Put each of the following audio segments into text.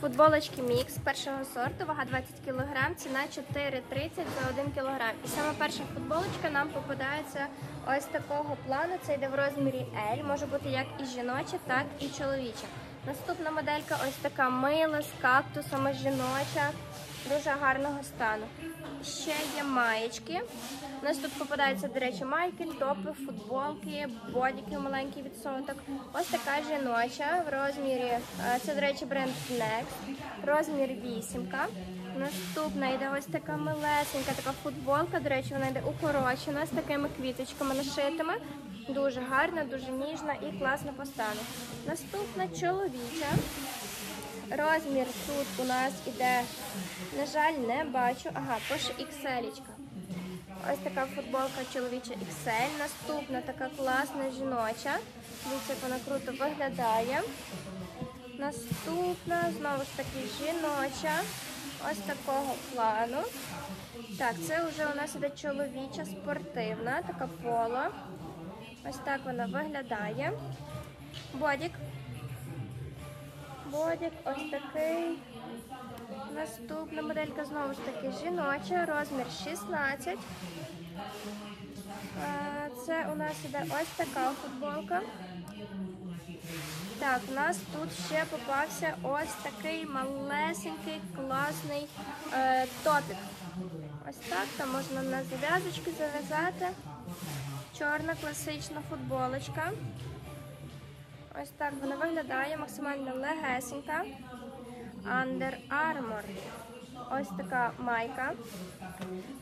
Футболочки мікс першого сорту, вага 20 кг, ціна 4,30 за 1 кг. І саме перша футболочка нам попадається ось такого плану. Це йде в розмірі L, може бути як і жіноча, так і чоловіча. Наступна моделька ось така мила з кактусами жіноча, дуже гарного стану. Ще є маєчки. У нас тут попадаються, до речі, майки, топи, футболки, бодіки маленький відсоток. Ось така жіноча в розмірі, е, це, до речі, бренд Next, розмір вісімка. Наступна йде ось така милесенька, така футболка. До речі, вона йде укорочена з такими квіточками нашитими. Дуже гарна, дуже ніжна і класно постана. Наступна чоловіча. Розмір тут у нас іде, на жаль, не бачу. Ага, пише XL. Ось така футболка чоловіча XL. Наступна така класна жіноча. Дивіться, як вона круто виглядає. Наступна, знову ж таки, жіноча. Ось такого плану. Так, це вже у нас іде чоловіча спортивна, така поло. Ось так вона виглядає. Бодік. Бодік ось такий. Наступна моделька знову ж таки жіноча, розмір 16. Е, Це у нас іде ось така футболка. Так, у нас тут ще попався ось такий малесенький класний е, топік. Ось так, там можна на зав'язочки зав'язати. Чорна класична футболочка. Ось так вона виглядає, максимально легесенька. Under Armour. Ось така майка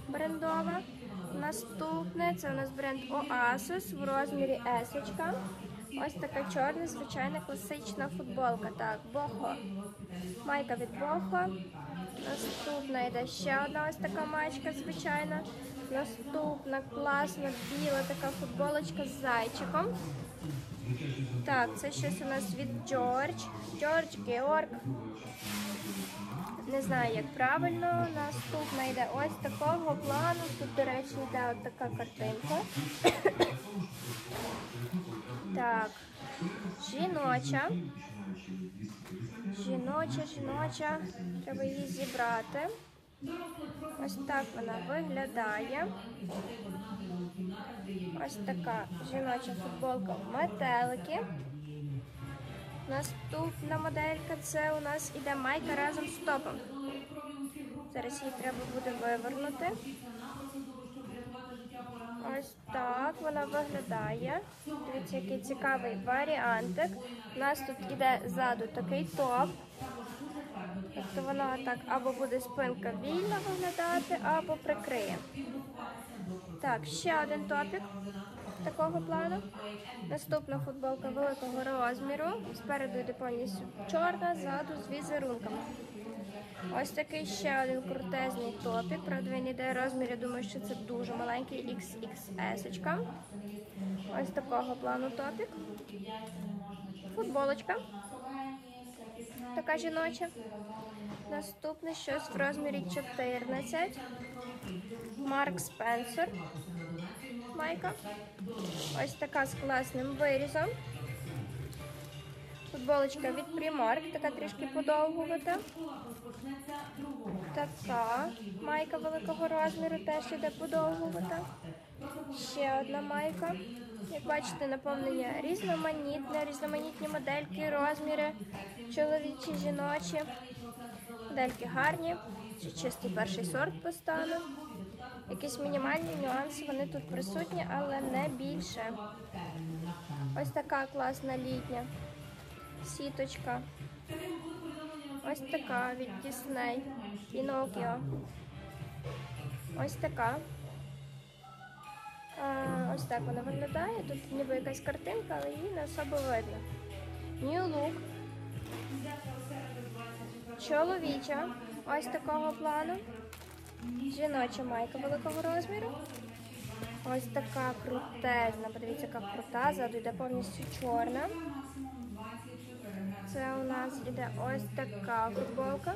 брендова. Наступне це у нас бренд Oasis в розмірі S. Ось така чорна, звичайна класична футболка. Так, Бохо. Майка від Бохо. Наступна йде ще одна ось така маєчка, звичайна. Наступна класна біла така футболочка з зайчиком. Так, це щось у нас від Джордж. Джордж Георг. Не знаю, як правильно. Наступна йде ось такого плану. Тут, до речі, йде от така картинка. Так, жіноча. Жіноча, жіноча. Треба її зібрати. Ось так вона виглядає. Ось така жіноча футболка в метелики. Наступна моделька це у нас іде майка разом з топом. Зараз її треба буде вивернути. Ось так вона виглядає. Дивіться, який цікавий варіантик. У нас тут іде ззаду такий топ. Тобто вона так або буде спинка вільно виглядати, або прикриє. Так, ще один топік такого плану. Наступна футболка великого розміру. Спереду йде повністю чорна, ззаду з візерунками. Ось такий ще один крутезний топік. Правда, він йде розмір, я думаю, що це дуже маленький XXS. Ось такого плану топік. Футболочка. Така жіноча. Наступне щось в розмірі 14. Марк Спенсер. Майка. Ось така з класним вирізом. Футболочка від Primark, така трішки подовгувата. Така майка великого розміру теж іде подовгувата. Ще одна майка. Як бачите, наповнення різноманітне, різноманітні модельки, розміри, чоловічі, жіночі. Модельки гарні, це чистий перший сорт по стану. Якісь мінімальні нюанси, вони тут присутні, але не більше. Ось така класна літня сіточка. Ось така від Disney. Pinocchio. Ось така. А, ось так вона виглядає. Тут ніби якась картинка, але її не особо видно. New Look. Чоловіча. Ось такого плану. Жіноча майка великого розміру. Ось така крутезна. Подивіться, яка крута. Ззаду йде повністю чорна. Це у нас іде ось така футболка.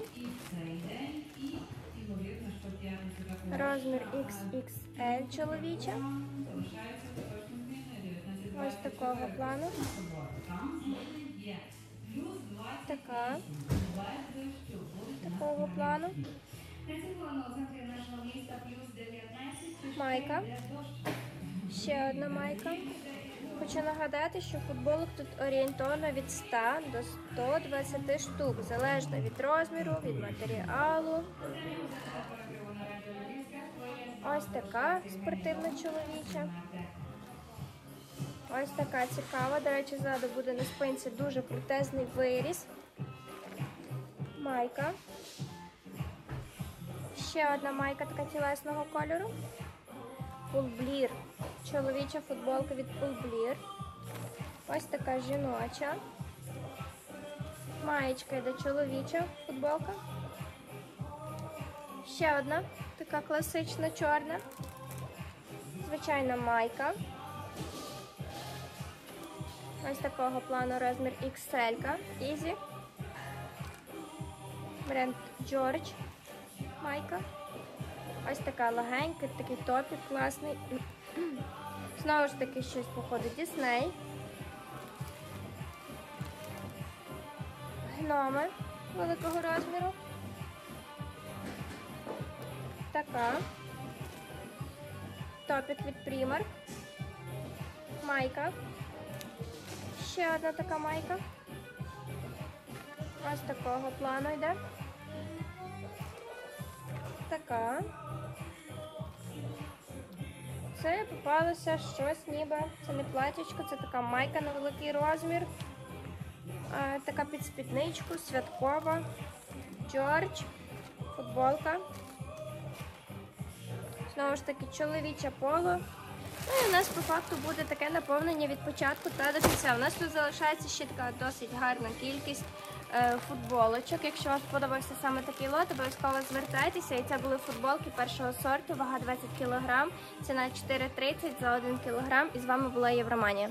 Розмір XXL чоловіча. Ось такого плану. Така. Такого плану. Майка. Ще одна майка. Хочу нагадати, що футболок тут орієнтовно від 100 до 120 штук, залежно від розміру, від матеріалу. Ось така спортивна чоловіча. Ось така цікава. До речі, ззаду буде на спинці дуже крутезний виріс. Майка. Ще одна майка така тілесного кольору. Пулблір. Чоловіча футболка від Пулблір. Ось така жіноча. Маєчка йде чоловіча футболка. Ще одна така класична чорна. Звичайна майка. Ось такого плану розмір XL. Easy. Бренд George. Майка. Ось така легенька, такий топік класний. Знову ж таки, щось походу Дісней. Гноми великого розміру. Така. Топік від Primark. Майка. Ще одна така майка. Ось такого плану йде. Така. Це попалося щось ніби. Це не платічко, це така майка на великий розмір. Така під спідничку, святкова. Джордж. Футболка. Знову ж таки, чоловіче поло. Ну і у нас по факту буде таке наповнення від початку та до кінця. У нас тут залишається ще така досить гарна кількість футболочок. Якщо вам сподобався саме такий лот, обов'язково звертайтеся. І це були футболки першого сорту, вага 20 кг, ціна 4,30 за 1 кг. І з вами була Євроманія.